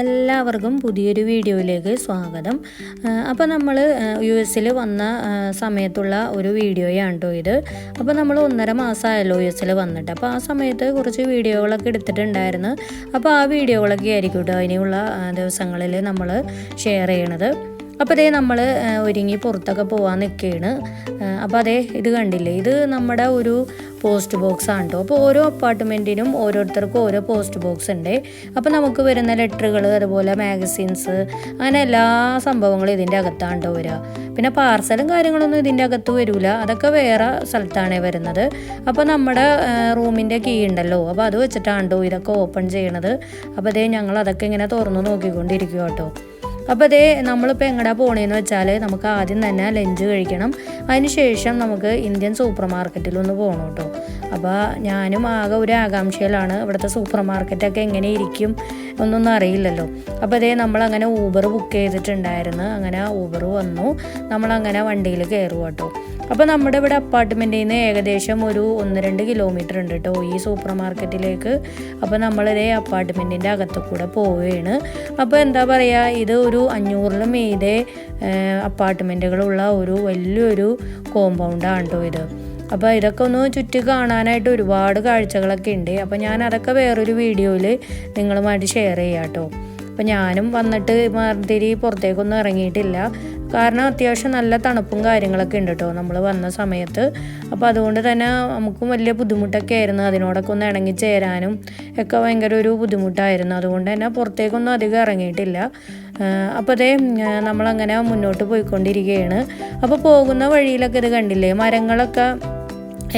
എല്ലാവർക്കും പുതിയൊരു വീഡിയോയിലേക്ക് സ്വാഗതം. അപ്പോൾ നമ്മൾ യു എസിൽ വന്ന സമയത്തുള്ള ഒരു വീഡിയോയാണ് കേട്ടോ ഇത്. അപ്പോൾ നമ്മൾ ഒന്നര മാസമായല്ലോ യു എസിൽ വന്നിട്ട്. അപ്പോൾ ആ സമയത്ത് കുറച്ച് വീഡിയോകളൊക്കെ എടുത്തിട്ടുണ്ടായിരുന്നു. അപ്പോൾ ആ വീഡിയോകളൊക്കെ ആയിരിക്കും കേട്ടോ ഇനിയുള്ള ദിവസങ്ങളിൽ നമ്മൾ ഷെയർ ചെയ്യണത്. അപ്പോൾ അതേ നമ്മൾ ഒരുങ്ങി പുറത്തൊക്കെ പോകാൻ നിൽക്കുകയാണ് അപ്പോൾ അതേ ഇത് കണ്ടില്ലേ? ഇത് നമ്മുടെ ഒരു പോസ്റ്റ് ബോക്സ് ആണ് കേട്ടോ അപ്പോൾ ഓരോ അപ്പാർട്ട്മെന്റിനും ഓരോരുത്തർക്കും ഓരോ പോസ്റ്റ് ബോക്സ് ഉണ്ട് അപ്പോൾ നമുക്ക് വരുന്ന ലെറ്ററുകൾ അതുപോലെ മാഗസീൻസ് അങ്ങനെ എല്ലാ സംഭവങ്ങളും ഇതിന്റെ അകത്താണ് കേട്ടോ വരിക പിന്നെ പാർസലും കാര്യങ്ങളൊന്നും ഇതിന്റെ അകത്ത് വരില്ല അതൊക്കെ വേറെ സ്ഥലത്താണ് വരുന്നത്. അപ്പോൾ നമ്മുടെ റൂമിന്റെ കീ ഉണ്ടല്ലോ അപ്പോൾ അത് വെച്ചിട്ടാണ് കേട്ടോ ഇതൊക്കെ ഓപ്പൺ ചെയ്യണത്. അപ്പോൾ അതേ ഞങ്ങൾ അതൊക്കെ ഇങ്ങനെ തുറന്നു നോക്കിക്കൊണ്ടിരിക്കുക കേട്ടോ അപ്പോൾ അതേ നമ്മളിപ്പോൾ എങ്ങടാ പോണേന്ന് വെച്ചാൽ നമുക്ക് ആദ്യം തന്നെ ലഞ്ച് കഴിക്കണം. അതിനുശേഷം നമുക്ക് ഇന്ത്യൻ സൂപ്പർ മാർക്കറ്റിലൊന്ന് പോകണം കേട്ടോ. അപ്പോൾ ഞാനും ആകെ ഒരു ആകാംക്ഷയിലാണ് ഇവിടുത്തെ സൂപ്പർ മാർക്കറ്റൊക്കെ എങ്ങനെ ഇരിക്കും എന്നൊന്നും അറിയില്ലല്ലോ. അപ്പോൾ അതേ നമ്മളങ്ങനെ ഊബർ ബുക്ക് ചെയ്തിട്ടുണ്ടായിരുന്നു. അങ്ങനെ ഊബർ വന്നു. നമ്മളങ്ങനെ വണ്ടിയിൽ കയറുക കേട്ടോ. അപ്പോൾ നമ്മുടെ ഇവിടെ അപ്പാർട്ട്മെന്റിൽ നിന്ന് ഏകദേശം ഒരു ഒന്ന് രണ്ട് കിലോമീറ്റർ ഉണ്ട് കേട്ടോ ഈ സൂപ്പർ മാർക്കറ്റിലേക്ക് അപ്പോൾ നമ്മളിതേ അപ്പാർട്ട്മെന്റിന്റെ അകത്ത് കൂടെ പോവുകയാണ്. അപ്പോൾ എന്താ പറയുക ഇത് ഒരു അഞ്ഞൂറിലും മീതെ അപ്പാർട്ട്മെന്റുകളുള്ള ഒരു വലിയൊരു കോമ്പൗണ്ടാണ് കേട്ടോ ഇത്. അപ്പോൾ ഇതൊക്കെ ഒന്ന് ചുറ്റി കാണാനായിട്ട് ഒരുപാട് കാഴ്ചകളൊക്കെ ഉണ്ട്. അപ്പോൾ ഞാൻ അതൊക്കെ വേറൊരു വീഡിയോയിൽ നിങ്ങളുമായിട്ട് ഷെയർ ചെയ്യാം കേട്ടോ അപ്പോൾ ഞാനും വന്നിട്ട് മാതിരി പുറത്തേക്കൊന്നും ഇറങ്ങിയിട്ടില്ല. കാരണം അത്യാവശ്യം നല്ല തണുപ്പും കാര്യങ്ങളൊക്കെ ഉണ്ട് കേട്ടോ നമ്മൾ വന്ന സമയത്ത്. അപ്പോൾ അതുകൊണ്ട് തന്നെ നമുക്കും വലിയ ബുദ്ധിമുട്ടൊക്കെ ആയിരുന്നു. അതിനോടൊക്കെ ഒന്ന് ഇണങ്ങി ചേരാനും ഒക്കെ ഭയങ്കര ഒരു ബുദ്ധിമുട്ടായിരുന്നു. അതുകൊണ്ട് തന്നെ പുറത്തേക്കൊന്നും അധികം ഇറങ്ങിയിട്ടില്ല. അപ്പോൾ അതേ നമ്മളങ്ങനെ മുന്നോട്ട് പോയിക്കൊണ്ടിരിക്കുകയാണ് അപ്പോൾ പോകുന്ന വഴിയിലൊക്കെ ഇത് കണ്ടില്ലേ? മരങ്ങളൊക്കെ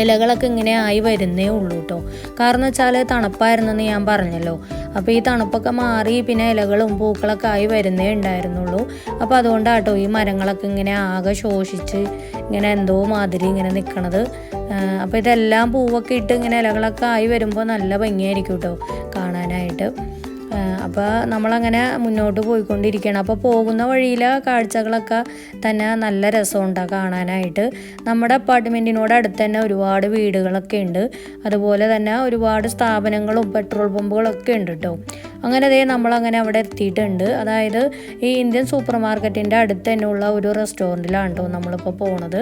ഇലകളൊക്കെ ഇങ്ങനെ ആയി വരുന്നേ ഉള്ളൂ കേട്ടോ കാരണം വെച്ചാൽ തണുപ്പായിരുന്നെന്ന് ഞാൻ പറഞ്ഞല്ലോ. അപ്പോൾ ഈ തണുപ്പൊക്കെ മാറി പിന്നെ ഇലകളും പൂക്കളൊക്കെ ആയി വരുന്നേ ഉണ്ടായിരുന്നുള്ളൂ. അപ്പോൾ അതുകൊണ്ടാട്ടോ ഈ മരങ്ങളൊക്കെ ഇങ്ങനെ ആകെ ശോഷിച്ച് ഇങ്ങനെ എന്തോ മാതിരി ഇങ്ങനെ നിൽക്കണത് അപ്പോൾ ഇതെല്ലാം പൂവൊക്കെ ഇട്ട് ഇങ്ങനെ ഇലകളൊക്കെ ആയി വരുമ്പോൾ നല്ല ഭംഗിയായിരിക്കും കേട്ടോ കാണാനായിട്ട്. അപ്പോൾ നമ്മളങ്ങനെ മുന്നോട്ട് പോയിക്കൊണ്ടിരിക്കുകയാണ്. അപ്പോൾ പോകുന്ന വഴിയിലെ കാഴ്ചകളൊക്കെ തന്നെ നല്ല രസമുണ്ടാണ് കാണാനായിട്ട്. നമ്മുടെ അപ്പാർട്ട്മെന്റിനോട് അടുത്ത് തന്നെ ഒരുപാട് വീടുകളൊക്കെ ഉണ്ട്. അതുപോലെ തന്നെ ഒരുപാട് സ്ഥാപനങ്ങളും പെട്രോൾ പമ്പുകളൊക്കെ ഉണ്ട് കേട്ടോ അങ്ങനെ ദേ നമ്മളങ്ങനെ അവിടെ എത്തിയിട്ടുണ്ട്. അതായത് ഈ ഇന്ത്യൻ സൂപ്പർ മാർക്കറ്റിന്റെ അടുത്ത് തന്നെയുള്ള ഒരു റെസ്റ്റോറന്റിലാണ് കേട്ടോ നമ്മളിപ്പോൾ പോണത്.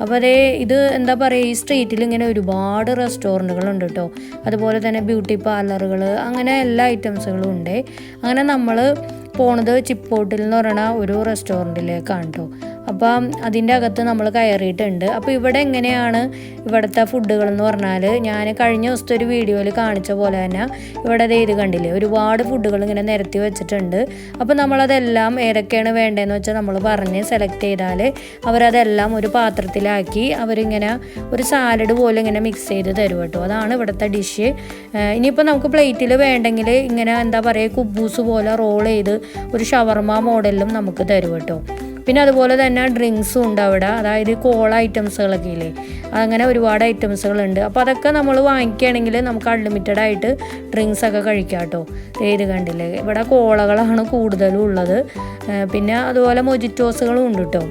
അപ്പോൾ അതേ ഇത് എന്താ പറയുക ഈ സ്ട്രീറ്റിൽ ഇങ്ങനെ ഒരുപാട് റെസ്റ്റോറന്റുകളുണ്ട് കേട്ടോ അതുപോലെ തന്നെ ബ്യൂട്ടി പാർലറുകൾ അങ്ങനെ എല്ലാ ഐറ്റംസുകളും ഉണ്ട്. അങ്ങനെ നമ്മൾ പോണത് ചിപ്പോട്ടിൽ എന്ന് പറയുന്ന ഒരു റെസ്റ്റോറന്റിലേക്കാണ് കേട്ടോ അപ്പം അതിന്റെ അകത്ത് നമ്മൾ കയറിയിട്ടുണ്ട്. അപ്പോൾ ഇവിടെ എങ്ങനെയാണ് ഇവിടുത്തെ ഫുഡുകൾ എന്ന് പറഞ്ഞാൽ ഞാൻ കഴിഞ്ഞ ദിവസത്തെ ഒരു വീഡിയോയിൽ കാണിച്ച പോലെ തന്നെ ഇവിടെ ഇത് കണ്ടില്ലേ? ഒരുപാട് ഫുഡുകൾ ഇങ്ങനെ നിരത്തി വെച്ചിട്ടുണ്ട്. അപ്പോൾ നമ്മളതെല്ലാം ഏതൊക്കെയാണ് വേണ്ടതെന്ന് വെച്ചാൽ നമ്മൾ പറഞ്ഞ് സെലക്ട് ചെയ്താൽ അവരതെല്ലാം ഒരു പാത്രത്തിലാക്കി അവരിങ്ങനെ ഒരു സാലഡ് പോലെ ഇങ്ങനെ മിക്സ് ചെയ്ത് തരും കേട്ടോ. അതാണ് ഇവിടുത്തെ ഡിഷ് ഇനിയിപ്പോൾ നമുക്ക് പ്ലേറ്റിൽ വേണ്ടെങ്കിൽ ഇങ്ങനെ എന്താ പറയുക കുബൂസ് പോലെ റോൾ ചെയ്ത് ഒരു ഷവർമ മോഡലിലും നമുക്ക് തരും കേട്ടോ. പിന്നെ അതുപോലെ തന്നെ ഡ്രിങ്ക്സും ഉണ്ട് അവിടെ. അതായത് കോള ഐറ്റംസുകളൊക്കെ ഇല്ലേ? അങ്ങനെ ഒരുപാട് ഐറ്റംസുകളുണ്ട്. അപ്പോൾ അതൊക്കെ നമ്മൾ വാങ്ങിക്കുകയാണെങ്കിൽ നമുക്ക് അൺലിമിറ്റഡ് ആയിട്ട് ഡ്രിങ്ക്സ് ഒക്കെ കഴിക്കാം കേട്ടോ. ഏത് കണ്ടില്ലേ? ഇവിടെ കോളകളാണ് കൂടുതലും ഉള്ളത്. പിന്നെ അതുപോലെ മൊജിറ്റോസുകളും ഉണ്ട് കേട്ടോ.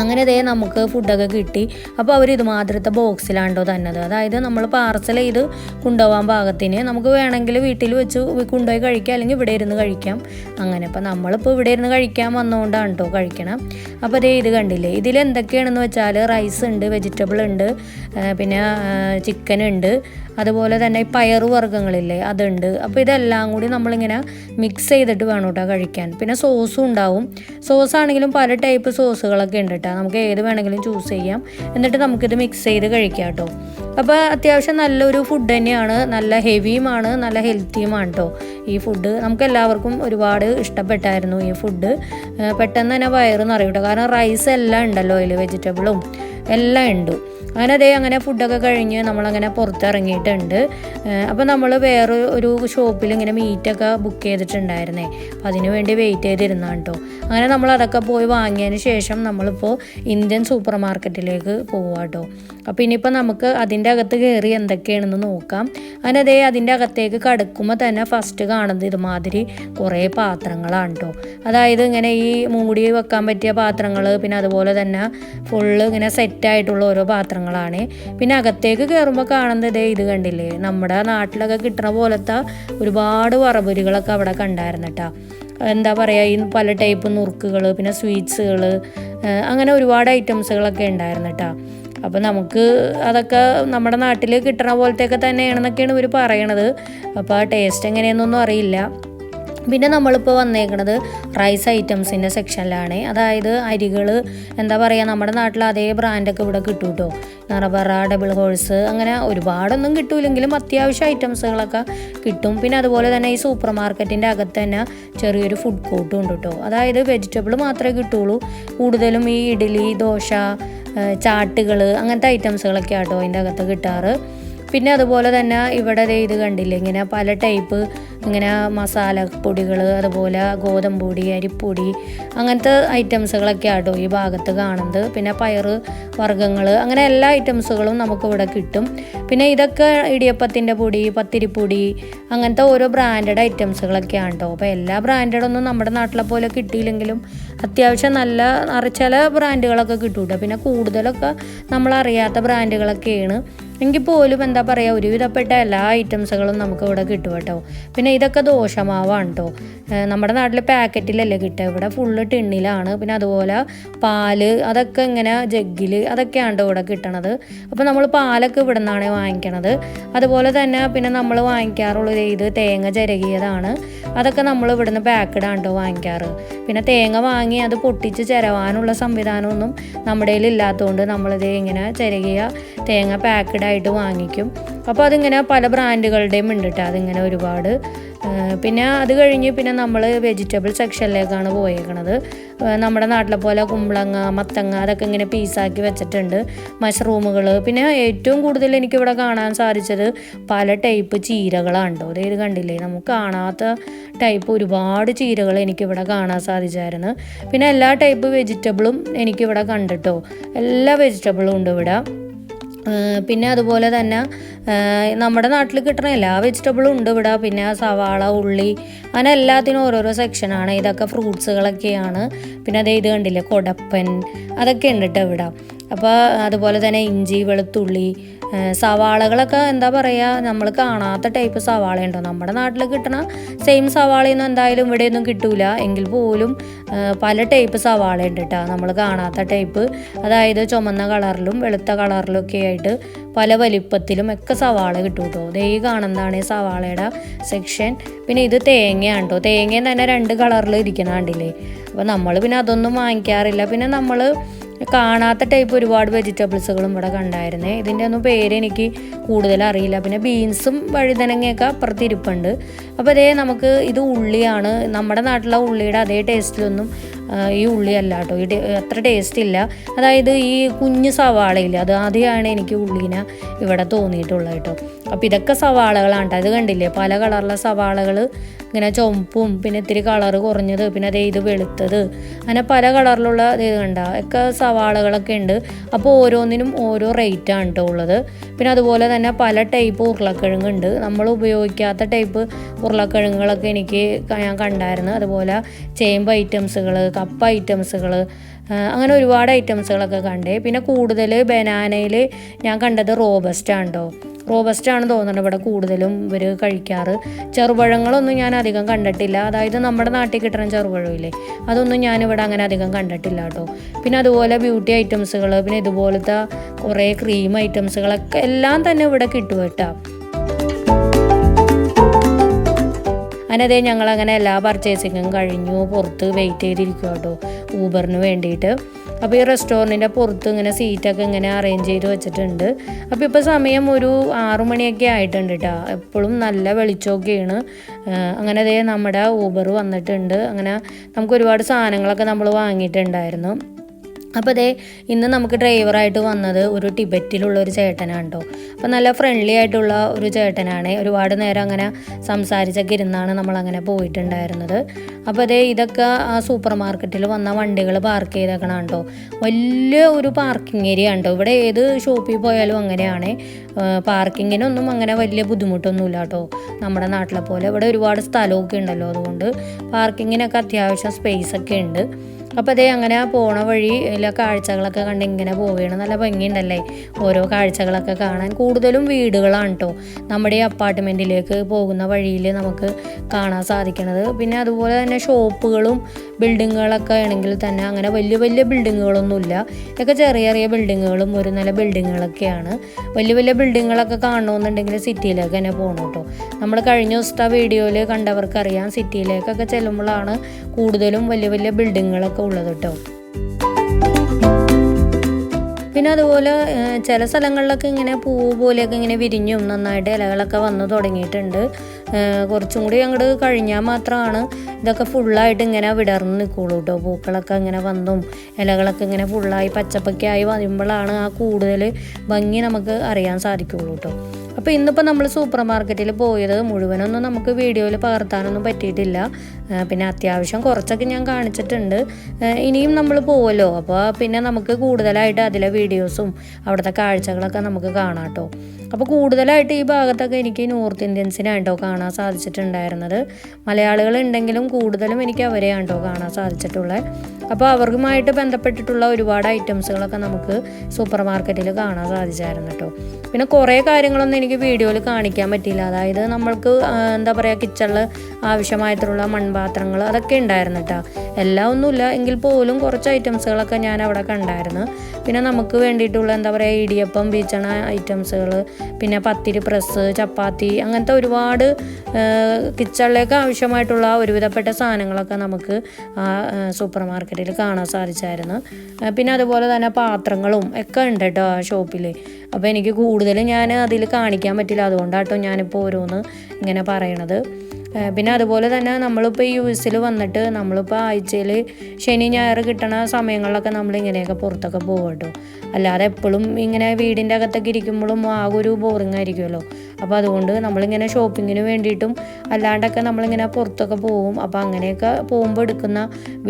അങ്ങനെ ദേ നമുക്ക് ഫുഡൊക്കെ കിട്ടി. അപ്പോൾ അവർ ഇതുമാത്രത്തെ ബോക്സിലാണ്ടോ തന്നത്. അതായത് നമ്മൾ പാർസൽ ചെയ്ത് കൊണ്ടുപോകാൻ പാകത്തിന് നമുക്ക് വേണമെങ്കിൽ വീട്ടിൽ വെച്ച് കൊണ്ടുപോയി കഴിക്കാം അല്ലെങ്കിൽ ഇവിടെ ഇരുന്ന് കഴിക്കാം. അങ്ങനെ. അപ്പോൾ നമ്മളിപ്പോൾ ഇവിടെ ഇരുന്ന് കഴിക്കാൻ വന്നുകൊണ്ടാണ് കേട്ടോ കഴിക്കണം. അപ്പോൾ അതേ ഇത് കണ്ടില്ലേ? ഇതിൽ എന്തൊക്കെയാണെന്ന് വെച്ചാൽ റൈസ് ഉണ്ട് വെജിറ്റബിൾ ഉണ്ട് പിന്നെ ചിക്കൻ ഉണ്ട്. അതുപോലെ തന്നെ പയർ വർഗങ്ങളില്ലേ അതുണ്ട്. അപ്പോൾ ഇതെല്ലാം കൂടി നമ്മളിങ്ങനെ മിക്സ് ചെയ്തിട്ട് വേണം കേട്ടോ കഴിക്കാൻ. പിന്നെ സോസും ഉണ്ടാവും. സോസ് ആണെങ്കിലും പല ടൈപ്പ് സോസുകളൊക്കെ ഉണ്ട് കേട്ടോ നമുക്ക് ഏത് വേണമെങ്കിലും ചൂസ് ചെയ്യാം. എന്നിട്ട് നമുക്കിത് മിക്സ് ചെയ്ത് കഴിക്കാം കേട്ടോ അപ്പോൾ അത്യാവശ്യം നല്ലൊരു ഫുഡ് തന്നെയാണ്. നല്ല ഹെവിയുമാണ് നല്ല ഹെൽത്തിയുമാണ് കേട്ടോ ഈ ഫുഡ് നമുക്ക് എല്ലാവർക്കും ഒരുപാട് ഇഷ്ടപ്പെട്ടായിരുന്നു ഈ ഫുഡ് പെട്ടെന്ന് തന്നെ വയറ് നിറയും കേട്ടോ കാരണം റൈസ് എല്ലാം ഉണ്ടല്ലോ അതിൽ വെജിറ്റബിളും എല്ലാം ഉണ്ട്. അങ്ങനെ അതേ അങ്ങനെ ഫുഡൊക്കെ കഴിഞ്ഞ് നമ്മളങ്ങനെ പുറത്തിറങ്ങിയിട്ടുണ്ട്. അപ്പോൾ നമ്മൾ വേറെ ഒരു ഷോപ്പിൽ ഇങ്ങനെ മീറ്റൊക്കെ ബുക്ക് ചെയ്തിട്ടുണ്ടായിരുന്നേ. അപ്പോൾ അതിന് വേണ്ടി വെയിറ്റ് ചെയ്തിരുന്നാണ് കേട്ടോ അങ്ങനെ നമ്മൾ അതൊക്കെ പോയി വാങ്ങിയതിന് ശേഷം നമ്മളിപ്പോൾ ഇന്ത്യൻ സൂപ്പർ മാർക്കറ്റിലേക്ക് പോവുക കേട്ടോ അപ്പോൾ ഇനിയിപ്പോൾ നമുക്ക് അതിന്റെ അകത്ത് കയറി എന്തൊക്കെയാണെന്ന് നോക്കാം. അങ്ങനെ അതേ അതിന്റെ അകത്തേക്ക് കടക്കുമ്പോൾ തന്നെ ഫസ്റ്റ് കാണുന്നത് ഇതുമാതിരി കുറേ പാത്രങ്ങളാണ് കേട്ടോ അതായത് ഇങ്ങനെ ഈ മൂടി വെക്കാൻ പറ്റിയ പാത്രങ്ങൾ പിന്നെ അതുപോലെ തന്നെ ഫുള്ള് ഇങ്ങനെ സെറ്റായിട്ടുള്ള ഓരോ പാത്രങ്ങൾ പാത്രങ്ങളാണ് പിന്നെ അകത്തേക്ക് കയറുമ്പോൾ കാണുന്നത് ഇത് കണ്ടില്ലേ? നമ്മുടെ നാട്ടിലൊക്കെ കിട്ടുന്ന പോലത്തെ ഒരുപാട് വറപൊരികളൊക്കെ അവിടെ കണ്ടായിരുന്നു എന്താ പറയുക ഈ പല ടൈപ്പ് നുറുക്കുകൾ പിന്നെ സ്വീറ്റ്സുകൾ അങ്ങനെ ഒരുപാട് ഐറ്റംസുകളൊക്കെ ഉണ്ടായിരുന്നു അപ്പോൾ നമുക്ക് അതൊക്കെ നമ്മുടെ നാട്ടിൽ കിട്ടണ പോലത്തെയൊക്കെ തന്നെയാണെന്നൊക്കെയാണ് ഇവർ പറയണത്. അപ്പോൾ ആ ടേസ്റ്റ് എങ്ങനെയെന്നൊന്നും അറിയില്ല. പിന്നെ നമ്മളിപ്പോൾ വന്നേക്കുന്നത് റൈസ് ഐറ്റംസിന്റെ സെക്ഷനിലാണ് അതായത് അരികൾ എന്താ പറയുക നമ്മുടെ നാട്ടിൽ അതേ ബ്രാൻഡൊക്കെ ഇവിടെ കിട്ടും കേട്ടോ നറബറ ഡബിൾ ഹോഴ്സ് അങ്ങനെ ഒരുപാടൊന്നും കിട്ടൂലെങ്കിലും അത്യാവശ്യം ഐറ്റംസുകളൊക്കെ കിട്ടും. പിന്നെ അതുപോലെ തന്നെ ഈ സൂപ്പർ മാർക്കറ്റിന്റെ അകത്ത് തന്നെ ചെറിയൊരു ഫുഡ് കോർട്ടും ഉണ്ട് കേട്ടോ അതായത് വെജിറ്റബിൾ മാത്രമേ കിട്ടുള്ളൂ. കൂടുതലും ഈ ഇഡ്ഡലി ദോശ ചാട്ടുകൾ അങ്ങനത്തെ ഐറ്റംസുകളൊക്കെ ആട്ടോ അതിന്റെ അകത്ത് കിട്ടാറ്. പിന്നെ അതുപോലെ തന്നെ ഇവിടെ ഇത് കണ്ടില്ലേ ഇങ്ങനെ പല ടൈപ്പ് ഇങ്ങനെ മസാല പൊടികൾ അതുപോലെ ഗോതമ്പ് പൊടി അരിപ്പൊടി അങ്ങനത്തെ ഐറ്റംസുകളൊക്കെ ആട്ടോ ഈ ഭാഗത്ത് കാണുന്നത്. പിന്നെ പയർ വർഗങ്ങൾ അങ്ങനെ എല്ലാ ഐറ്റംസുകളും നമുക്ക് ഇവിടെ കിട്ടും. പിന്നെ ഇതൊക്കെ ഇടിയപ്പത്തിന്റെ പൊടി പത്തിരിപ്പൊടി അങ്ങനത്തെ ഓരോ ബ്രാൻഡഡ് ഐറ്റംസുകളൊക്കെയാണ് കേട്ടോ അപ്പോൾ എല്ലാ ബ്രാൻഡഡൊന്നും നമ്മുടെ നാട്ടിലെ പോലെ കിട്ടിയില്ലെങ്കിലും അത്യാവശ്യം നല്ല ചില ബ്രാൻഡുകളൊക്കെ കിട്ടും കേട്ടോ പിന്നെ കൂടുതലൊക്കെ നമ്മളറിയാത്ത ബ്രാൻഡുകളൊക്കെയാണ് എങ്കിൽ പോലും എന്താ പറയുക ഒരുവിധപ്പെട്ട എല്ലാ ഐറ്റംസുകളും നമുക്ക് ഇവിടെ കിട്ടും കേട്ടോ. പിന്നെ ഇതൊക്കെ ദോഷമാവാണ് കേട്ടോ നമ്മുടെ നാട്ടിൽ പാക്കറ്റിലല്ലേ കിട്ടുക. ഇവിടെ ഫുള്ള് ടിണ്ണിലാണ് പിന്നെ അതുപോലെ പാൽ അതൊക്കെ ഇങ്ങനെ ജഗ്ഗിൽ അതൊക്കെയാണ് ഇവിടെ കിട്ടണത്. അപ്പോൾ നമ്മൾ പാലൊക്കെ ഇവിടെ നിന്നാണ് വാങ്ങിക്കണത്. അതുപോലെ തന്നെ പിന്നെ നമ്മൾ വാങ്ങിക്കാറുള്ളത് ഇത് തേങ്ങ ചിരകിയതാണ്. അതൊക്കെ നമ്മൾ ഇവിടുന്ന് പാക്കഡാണ് കേട്ടോ വാങ്ങിക്കാറ്. പിന്നെ തേങ്ങ വാങ്ങി അത് പൊട്ടിച്ച് ചിരവാനുള്ള സംവിധാനമൊന്നും നമ്മുടെ കയ്യിൽ ഇല്ലാത്തതുകൊണ്ട് നമ്മളിത് ഇങ്ങനെ ചിരകിയ തേങ്ങ പാക്കഡായിട്ട് വാങ്ങിക്കും. അപ്പോൾ അതിങ്ങനെ പല ബ്രാൻഡുകളുടെയും ഉണ്ട് കേട്ടോ അതിങ്ങനെ ഒരുപാട്. പിന്നെ അത് കഴിഞ്ഞ് പിന്നെ നമ്മൾ വെജിറ്റബിൾ സെക്ഷനിലേക്കാണ് പോയേക്കണത്. നമ്മുടെ നാട്ടിലെ പോലെ കുമ്പളങ്ങ മത്തങ്ങ അതൊക്കെ ഇങ്ങനെ പീസാക്കി വെച്ചിട്ടുണ്ട് മഷ്റൂമുകൾ പിന്നെ ഏറ്റവും കൂടുതൽ എനിക്കിവിടെ കാണാൻ സാധിച്ചത് പല ടൈപ്പ് ചീരകളാണ് കേട്ടോ ഇത് കണ്ടില്ലേ? നമുക്ക് കാണാത്ത ടൈപ്പ് ഒരുപാട് ചീരകൾ എനിക്കിവിടെ കാണാൻ സാധിച്ചായിരുന്നു. പിന്നെ എല്ലാ ടൈപ്പ് വെജിറ്റബിളും എനിക്കിവിടെ കണ്ടിട്ടോ? എല്ലാ വെജിറ്റബിളും ഉണ്ട് ഇവിടെ. പിന്നെ അതുപോലെ തന്നെ നമ്മുടെ നാട്ടിൽ കിട്ടുന്ന എല്ലാ വെജിറ്റബിളും ഉണ്ട് ഇവിടെ. പിന്നെ സവാള ഉള്ളി അങ്ങനെ എല്ലാത്തിനും ഓരോരോ സെക്ഷനാണ് ഇതൊക്കെ ഫ്രൂട്ട്സുകളൊക്കെയാണ് പിന്നെ അതേ ഇത് കണ്ടില്ലേ കൊടപ്പൻ അതൊക്കെ ഉണ്ട് കേട്ടോ ഇവിടെ. അപ്പോൾ അതുപോലെ തന്നെ ഇഞ്ചി വെളുത്തുള്ളി സവാളകളൊക്കെ എന്താ പറയുക നമ്മൾ കാണാത്ത ടൈപ്പ് സവാള ഉണ്ടോ നമ്മുടെ നാട്ടിൽ കിട്ടണ സെയിം സവാളയൊന്നും എന്തായാലും ഇവിടെയൊന്നും കിട്ടൂല. എങ്കിൽ പോലും പല ടൈപ്പ് സവാള ഉണ്ട് കേട്ടോ നമ്മൾ കാണാത്ത ടൈപ്പ് അതായത് ചുമന്ന കളറിലും വെളുത്ത കളറിലും ഒക്കെ ആയിട്ട് പല വലിപ്പത്തിലും ഒക്കെ സവാള കിട്ടും കേട്ടോ ദേ കാണുന്നതാണ് സവാളയുടെ സെക്ഷൻ പിന്നെ ഇത് തേങ്ങയാണ് കേട്ടോ തേങ്ങയും തന്നെ രണ്ട് കളറിൽ ഇരിക്കുന്ന കണ്ടില്ലേ? അപ്പോൾ നമ്മൾ പിന്നെ അതൊന്നും വാങ്ങിക്കാറില്ല. പിന്നെ നമ്മൾ കാണാത്ത ടൈപ്പ് ഒരുപാട് വെജിറ്റബിൾസുകളും ഇവിടെ കണ്ടായിരുന്നേ. ഇതിന്റെ ഒന്നും പേര് എനിക്ക് കൂടുതൽ അറിയില്ല. പിന്നെ ബീൻസും വഴുതനങ്ങയൊക്കെ അപ്പുറത്ത് ഇരിപ്പുണ്ട്. അപ്പോൾ അതേ നമുക്ക് ഇത് ഉള്ളിയാണ്. നമ്മുടെ നാട്ടിലെ ഉള്ളിയുടെ അതേ ടേസ്റ്റിലൊന്നും ഈ ഉള്ളി അല്ല കേട്ടോ. ഈ അത്ര ടേസ്റ്റ് ഇല്ല. അതായത് ഈ കുഞ്ഞ് സവാളയില്ല അത് ആദ്യമാണ് എനിക്ക് ഉള്ളീനെ ഇവിടെ തോന്നിയിട്ടുള്ളത് കേട്ടോ. അപ്പോൾ ഇതൊക്കെ സവാളകളാണ് കേട്ടോ. അത് കണ്ടില്ലേ? പല കളറിലെ സവാളകൾ ഇങ്ങനെ ചുമപ്പും പിന്നെ ഇത്തിരി കളറ് കുറഞ്ഞത് പിന്നെ അതേ ഇത് വെളുത്തത്. അങ്ങനെ പല കളറിലുള്ള ഇത് കണ്ട. ഒക്കെ സവാളകളൊക്കെ ഉണ്ട്. അപ്പോൾ ഓരോന്നിനും ഓരോ റേറ്റ് ആണ് കേട്ടോ ഉള്ളത്. പിന്നെ അതുപോലെ തന്നെ പല ടൈപ്പ് ഉരുളക്കിഴങ്ങുണ്ട് നമ്മൾ ഉപയോഗിക്കാത്ത ടൈപ്പ് ഉരുളക്കിഴങ്ങുകളൊക്കെ എനിക്ക് ഞാൻ കണ്ടായിരുന്നു. അതുപോലെ ചേമ്പ് ഐറ്റംസുകൾ കപ്പ ഐറ്റംസുകൾ അങ്ങനെ ഒരുപാട് ഐറ്റംസുകളൊക്കെ കണ്ടേ. പിന്നെ കൂടുതൽ ബനാനയിൽ ഞാൻ കണ്ടത് റോബസ്റ്റ് ആണ് കേട്ടോ റോബസ്റ്റ് ആണ് തോന്നുന്നത് ഇവിടെ കൂടുതലും ഇവർ കഴിക്കാറ്. ചെറുപഴങ്ങളൊന്നും ഞാൻ അധികം കണ്ടിട്ടില്ല. അതായത് നമ്മുടെ നാട്ടിൽ കിട്ടുന്ന ചെറുപഴമില്ലേ അതൊന്നും ഞാനിവിടെ അങ്ങനെ അധികം കണ്ടിട്ടില്ല കേട്ടോ. പിന്നെ അതുപോലെ ബ്യൂട്ടി ഐറ്റംസുകൾ പിന്നെ ഇതുപോലത്തെ കുറേ ക്രീം ഐറ്റംസുകളൊക്കെ എല്ലാം തന്നെ ഇവിടെ കിട്ടും കേട്ടോ. അതിനതേ ഞങ്ങളങ്ങനെ എല്ലാ പർച്ചേസിങ്ങും കഴിഞ്ഞു പുറത്ത് വെയിറ്റ് ചെയ്തിരിക്കും കേട്ടോ. ഊബറിന് വേണ്ടിയിട്ട്. അപ്പോൾ ഈ റെസ്റ്റോറന്റിന്റെ പുറത്ത് ഇങ്ങനെ സീറ്റൊക്കെ ഇങ്ങനെ അറേഞ്ച് ചെയ്ത് വെച്ചിട്ടുണ്ട്. അപ്പോൾ ഇപ്പോൾ സമയം ഒരു ആറു മണിയൊക്കെ ആയിട്ടുണ്ട് കേട്ടോ എപ്പോഴും നല്ല വെളിച്ചമൊക്കെയാണ്. അങ്ങനെ അതേ നമ്മുടെ ഊബർ വന്നിട്ടുണ്ട്. അങ്ങനെ നമുക്ക് ഒരുപാട് സാധനങ്ങളൊക്കെ നമ്മൾ വാങ്ങിയിട്ടുണ്ടായിരുന്നു. അപ്പോൾ ദേ ഇന്ന് നമുക്ക് ഡ്രൈവറായിട്ട് വന്നത് ഒരു ടിബറ്റിലുള്ള ഒരു ചേട്ടനാണ് കേട്ടോ അപ്പോൾ നല്ല ഫ്രണ്ട്ലി ആയിട്ടുള്ള ഒരു ചേട്ടനാണ്. ഒരുപാട് നേരം അങ്ങനെ സംസാരിച്ചൊക്കെ ഇരുന്നാണ് നമ്മളങ്ങനെ പോയിട്ടുണ്ടായിരുന്നത്. അപ്പോൾ അതേ ഇതൊക്കെ ആ സൂപ്പർ മാർക്കറ്റിൽ വന്ന വണ്ടികൾ പാർക്ക് ചെയ്തേക്കണം കേട്ടോ വലിയ ഒരു പാർക്കിംഗ് ഏരിയ ഉണ്ടോ ഇവിടെ ഏത് ഷോപ്പിൽ പോയാലും അങ്ങനെയാണ്. പാർക്കിങ്ങിനൊന്നും അങ്ങനെ വലിയ ബുദ്ധിമുട്ടൊന്നുമില്ല കേട്ടോ നമ്മുടെ നാട്ടിലെ പോലെ. ഇവിടെ ഒരുപാട് സ്ഥലമൊക്കെ ഉണ്ടല്ലോ അതുകൊണ്ട് പാർക്കിങ്ങിനൊക്കെ അത്യാവശ്യം സ്പേസ് ഒക്കെ ഉണ്ട്. അപ്പോൾ അതേ അങ്ങനെ പോണ വഴി എല്ലാ കാഴ്ചകളൊക്കെ കണ്ട് ഇങ്ങനെ പോവുകയാണ് നല്ല ഭംഗിയുണ്ടല്ലേ? ഓരോ കാഴ്ചകളൊക്കെ കാണാൻ. കൂടുതലും വീടുകളാണ് കേട്ടോ നമ്മുടെ അപ്പാർട്ട്മെന്റിലേക്ക് പോകുന്ന വഴിയിൽ നമുക്ക് കാണാൻ സാധിക്കണത്. പിന്നെ അതുപോലെ തന്നെ ഷോപ്പുകളും ബിൽഡിങ്ങുകളൊക്കെ ആണെങ്കിൽ തന്നെ അങ്ങനെ വലിയ വലിയ ബിൽഡിങ്ങുകളൊന്നുമില്ല. ഇതൊക്കെ ചെറിയ ചെറിയ ബിൽഡിങ്ങുകളും ഒരു നല്ല ബിൽഡിങ്ങുകളൊക്കെയാണ്. വലിയ വലിയ ബിൽഡിങ്ങുകളൊക്കെ കാണണമെന്നുണ്ടെങ്കിൽ സിറ്റിയിലേക്ക് തന്നെ പോകണം കേട്ടോ നമ്മൾ കഴിഞ്ഞ ദിവസത്തെ വീഡിയോയിൽ കണ്ടവർക്കറിയാം സിറ്റിയിലേക്കൊക്കെ ചെല്ലുമ്പോഴാണ് കൂടുതലും വലിയ വലിയ ബിൽഡിങ്ങുകളൊക്കെ ഉള്ളത് കേട്ടോ. പിന്നെ അതുപോലെ ചില സ്ഥലങ്ങളിലൊക്കെ ഇങ്ങനെ പൂവ് പോലെയൊക്കെ ഇങ്ങനെ വിരിഞ്ഞും നന്നായിട്ട് ഇലകളൊക്കെ വന്നു തുടങ്ങിയിട്ടുണ്ട്. കുറച്ചും കൂടി അങ്ങോട്ട് കഴിഞ്ഞാൽ മാത്രമാണ് ഇതൊക്കെ ഫുള്ളായിട്ട് ഇങ്ങനെ വിടർന്ന് നിൽക്കുള്ളൂ കേട്ടോ. പൂക്കളൊക്കെ ഇങ്ങനെ വന്നും ഇലകളൊക്കെ ഇങ്ങനെ ഫുള്ളായി പച്ചപ്പൊക്കെ ആയി വരുമ്പോഴാണ് ആ കൂടുതൽ ഭംഗി നമുക്ക് അറിയാൻ സാധിക്കുള്ളൂ കേട്ടോ. അപ്പോൾ ഇന്നിപ്പോൾ നമ്മൾ സൂപ്പർ മാർക്കറ്റിൽ പോയത് മുഴുവനൊന്നും നമുക്ക് വീഡിയോയിൽ പകർത്താനൊന്നും പറ്റിയിട്ടില്ല. പിന്നെ അത്യാവശ്യം കുറച്ചൊക്കെ ഞാൻ കാണിച്ചിട്ടുണ്ട്. ഇനിയും നമ്മൾ പോവല്ലോ. അപ്പോൾ പിന്നെ നമുക്ക് കൂടുതലായിട്ട് അതിലെ വീഡിയോസും അവിടുത്തെ കാഴ്ചകളൊക്കെ നമുക്ക് കാണാം കേട്ടോ അപ്പോൾ കൂടുതലായിട്ട് ഈ ഭാഗത്തൊക്കെ എനിക്ക് നോർത്ത് ഇന്ത്യൻസിനാണ് കേട്ടോ കാണാൻ സാധിച്ചിട്ടുണ്ടായിരുന്നത്. മലയാളികൾ ഉണ്ടെങ്കിലും കൂടുതലും എനിക്ക് അവരെയാണ് കേട്ടോ കാണാൻ സാധിച്ചിട്ടുള്ളത് അപ്പോൾ അവർക്കുമായിട്ട് ബന്ധപ്പെട്ടിട്ടുള്ള ഒരുപാട് ഐറ്റംസുകളൊക്കെ നമുക്ക് സൂപ്പർ മാർക്കറ്റിൽ കാണാൻ സാധിച്ചായിരുന്നു കേട്ടോ. പിന്നെ കുറേ കാര്യങ്ങളൊന്നും എനിക്ക് വീഡിയോയിൽ കാണിക്കാൻ പറ്റിയില്ല. അതായത് നമ്മൾക്ക് എന്താ പറയുക കിച്ചണിൽ ആവശ്യമായിട്ടുള്ള മൺപാത്രങ്ങൾ അതൊക്കെ ഉണ്ടായിരുന്നു കേട്ടോ. എല്ലാം ഒന്നുമില്ല. എങ്കിൽ പോലും കുറച്ച് ഐറ്റംസുകളൊക്കെ ഞാൻ അവിടെ കണ്ടായിരുന്നു. പിന്നെ നമുക്ക് വേണ്ടിയിട്ടുള്ള എന്താ പറയുക ഇടിയപ്പം ബീച്ചണ ഐറ്റംസുകൾ പിന്നെ പത്തിരി പ്രസ് ചപ്പാത്തി അങ്ങനത്തെ ഒരുപാട് കിച്ചണിലേക്ക് ആവശ്യമായിട്ടുള്ള ഒരുവിധപ്പെട്ട സാധനങ്ങളൊക്കെ നമുക്ക് ആ സൂപ്പർ മാർക്കറ്റിൽ കാണാൻ സാധിച്ചായിരുന്നു. പിന്നെ അതുപോലെ തന്നെ പാത്രങ്ങളും ഒക്കെ ഉണ്ട് കേട്ടോ ആ ഷോപ്പിൽ. അപ്പോൾ എനിക്ക് കൂടുതൽ ഞാൻ അതിൽ കാണിക്കാൻ പറ്റില്ല. അതുകൊണ്ടാട്ടോ ഞാനിപ്പോൾ ഓരോന്ന് ഇങ്ങനെ പറയണത്. പിന്നെ അതുപോലെ തന്നെ നമ്മളിപ്പോൾ ഈ യു എസിൽ വന്നിട്ട് നമ്മളിപ്പോൾ ആഴ്ചയിൽ ശനി ഞായർ കിട്ടണ സമയങ്ങളിലൊക്കെ നമ്മൾ ഇങ്ങനെയൊക്കെ പുറത്തൊക്കെ പോകും കേട്ടോ അല്ലാതെ എപ്പോഴും ഇങ്ങനെ വീടിന്റെ അകത്തൊക്കെ ഇരിക്കുമ്പോഴും ആകെ ഒരു ബോറിംഗ് ആയിരിക്കുമല്ലോ അപ്പോൾ അതുകൊണ്ട് നമ്മളിങ്ങനെ ഷോപ്പിങ്ങിന് വേണ്ടിയിട്ടും അല്ലാണ്ടൊക്കെ നമ്മളിങ്ങനെ പുറത്തൊക്കെ പോകും അപ്പോൾ അങ്ങനെയൊക്കെ പോകുമ്പോൾ എടുക്കുന്ന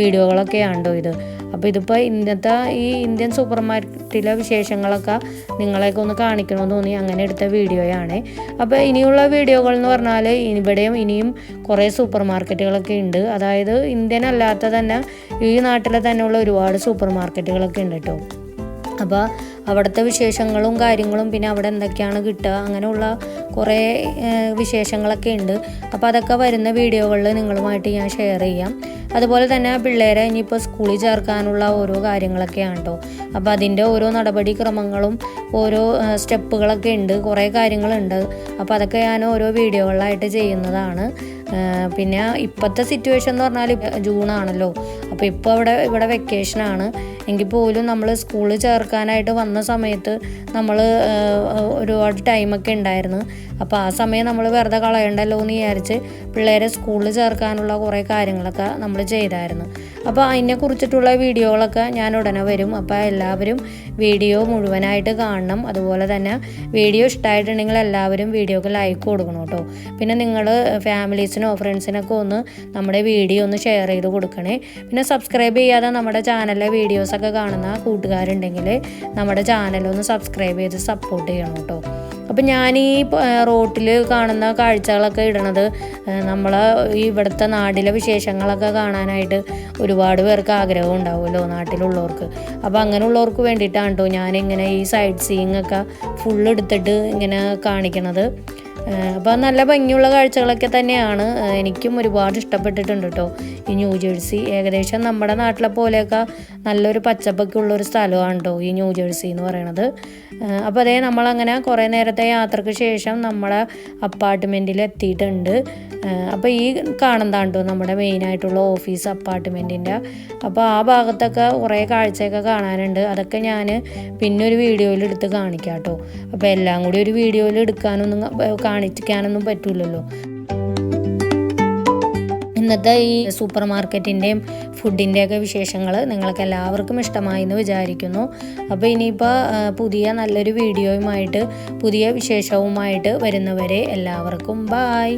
വീഡിയോകളൊക്കെ ഉണ്ടോ ഇത്. അപ്പോൾ ഇതിപ്പോൾ ഇന്നത്തെ ഈ ഇന്ത്യൻ സൂപ്പർ മാർക്കറ്റിലെ വിശേഷങ്ങളൊക്കെ നിങ്ങളെയൊക്കെ ഒന്ന് കാണിക്കണമെന്ന് തോന്നി. അങ്ങനെ എടുത്ത വീഡിയോയാണ്. അപ്പോൾ ഇനിയുള്ള വീഡിയോകൾ എന്ന് പറഞ്ഞാൽ ഇവിടെയും ഇനിയും കുറേ സൂപ്പർ മാർക്കറ്റുകളൊക്കെ ഉണ്ട്. അതായത് ഇന്ത്യൻ അല്ലാത്ത തന്നെ ഈ നാട്ടിലെ തന്നെയുള്ള ഒരുപാട് സൂപ്പർ മാർക്കറ്റുകളൊക്കെ ഉണ്ട് കേട്ടോ. അപ്പോൾ അവിടുത്തെ വിശേഷങ്ങളും കാര്യങ്ങളും പിന്നെ അവിടെ എന്തൊക്കെയാണ് കിട്ടുക അങ്ങനെയുള്ള കുറേ വിശേഷങ്ങളൊക്കെ ഉണ്ട്. അപ്പോൾ അതൊക്കെ വരുന്ന വീഡിയോകളിൽ നിങ്ങളുമായിട്ട് ഞാൻ ഷെയർ ചെയ്യാം. അതുപോലെ തന്നെ പിള്ളേരെ ഇനിയിപ്പോൾ സ്കൂളിൽ ചേർക്കാനുള്ള ഓരോ കാര്യങ്ങളൊക്കെയാണ് കേട്ടോ അപ്പോൾ അതിന്റെ ഓരോ നടപടിക്രമങ്ങളും ഓരോ സ്റ്റെപ്പുകളൊക്കെ ഉണ്ട്. കുറേ കാര്യങ്ങളുണ്ട്. അപ്പോൾ അതൊക്കെ ഞാൻ ഓരോ വീഡിയോകളിലായിട്ട് ചെയ്യുന്നതാണ്. പിന്നെ ഇപ്പോഴത്തെ സിറ്റുവേഷൻ എന്ന് പറഞ്ഞാൽ ജൂൺ ആണല്ലോ. അപ്പോൾ ഇപ്പോൾ ഇവിടെ ഇവിടെ വെക്കേഷനാണ് എങ്കിൽ പോലും നമ്മൾ സ്കൂളിൽ ചേർക്കാനായിട്ട് വന്ന സമയത്ത് നമ്മൾ ഒരുപാട് ടൈമൊക്കെ ഉണ്ടായിരുന്നു. അപ്പോൾ ആ സമയം നമ്മൾ വെറുതെ കളയണ്ടല്ലോ എന്ന് വിചാരിച്ച് പിള്ളേരെ സ്കൂളിൽ ചേർക്കാനുള്ള കുറേ കാര്യങ്ങളൊക്കെ നമ്മൾ ചെയ്തായിരുന്നു. അപ്പോൾ അതിനെ കുറിച്ചിട്ടുള്ള വീഡിയോകളൊക്കെ ഞാൻ ഉടനെ വരും. അപ്പോൾ എല്ലാവരും വീഡിയോ മുഴുവനായിട്ട് കാണണം. അതുപോലെ തന്നെ വീഡിയോ ഇഷ്ടമായിട്ടുണ്ടെങ്കിൽ എല്ലാവരും വീഡിയോക്ക് ലൈക്ക് കൊടുക്കണം കേട്ടോ. പിന്നെ നിങ്ങൾ ഫാമിലീസിനോ ഫ്രണ്ട്സിനൊക്കെ ഒന്ന് നമ്മുടെ വീഡിയോ ഒന്ന് ഷെയർ ചെയ്ത് കൊടുക്കണേ. പിന്നെ സബ്സ്ക്രൈബ് ചെയ്യാതെ നമ്മുടെ ചാനലിലെ വീഡിയോസൊക്കെ കാണുന്ന കൂട്ടുകാരുണ്ടെങ്കിൽ നമ്മുടെ ചാനലൊന്ന് സബ്സ്ക്രൈബ് ചെയ്ത് സപ്പോർട്ട് ചെയ്യണം കേട്ടോ. അപ്പം ഞാൻ ഈ റോട്ടിൽ കാണുന്ന കാഴ്ചകളൊക്കെ ഇടണത് നമ്മളെ ഈ ഇവിടുത്തെ നാട്ടിലെ വിശേഷങ്ങളൊക്കെ കാണാനായിട്ട് ഒരുപാട് പേർക്ക് ആഗ്രഹം ഉണ്ടാവുമല്ലോ നാട്ടിലുള്ളവർക്ക്. അപ്പോൾ അങ്ങനെയുള്ളവർക്ക് വേണ്ടിയിട്ടാണ് കേട്ടോ ഞാനിങ്ങനെ ഈ സൈഡ് സീയിങ് ഒക്കെ ഫുൾ എടുത്തിട്ട് ഇങ്ങനെ കാണിക്കണത്. അപ്പോൾ നല്ല ഭംഗിയുള്ള കാഴ്ചകളൊക്കെ തന്നെയാണ്. എനിക്കും ഒരുപാട് ഇഷ്ടപ്പെട്ടിട്ടുണ്ട് കേട്ടോ ഈ ന്യൂ ജേഴ്സി ഏകദേശം നമ്മുടെ നാട്ടിലെ പോലെയൊക്കെ നല്ലൊരു പച്ചപ്പൊക്കെ ഉള്ളൊരു സ്ഥലമാണ് കേട്ടോ ഈ ന്യൂ ജേഴ്സി എന്ന് പറയണത്. അപ്പോൾ അതേ നമ്മളങ്ങനെ കുറേ നേരത്തെ യാത്രയ്ക്ക് ശേഷം നമ്മളെ അപ്പാർട്ട്മെന്റിൽ എത്തിയിട്ടുണ്ട്. അപ്പോൾ ഈ കാണുന്നതാണ് കേട്ടോ നമ്മുടെ മെയിനായിട്ടുള്ള ഓഫീസ് അപ്പാർട്ട്മെന്റിന്റെ. അപ്പോൾ ആ ഭാഗത്തൊക്കെ കുറേ കാഴ്ചയൊക്കെ കാണാനുണ്ട്. അതൊക്കെ ഞാൻ പിന്നെ ഒരു വീഡിയോയിൽ എടുത്ത് കാണിക്കാം കേട്ടോ അപ്പോൾ എല്ലാം കൂടി ഒരു വീഡിയോയിൽ എടുക്കാനൊന്നും കാണിക്കാനൊന്നും പറ്റില്ലല്ലോ ഇന്നത്തെ ഈ സൂപ്പർ മാർക്കറ്റിന്റെയും ഫുഡിന്റെയൊക്കെ വിശേഷങ്ങൾ നിങ്ങൾക്ക് എല്ലാവർക്കും ഇഷ്ടമായി എന്ന് വിചാരിക്കുന്നു. അപ്പോൾ ഇനിയിപ്പോൾ പുതിയ നല്ലൊരു വീഡിയോയുമായിട്ട് പുതിയ വിശേഷവുമായിട്ട് വരുന്നവരെ എല്ലാവർക്കും ബായ്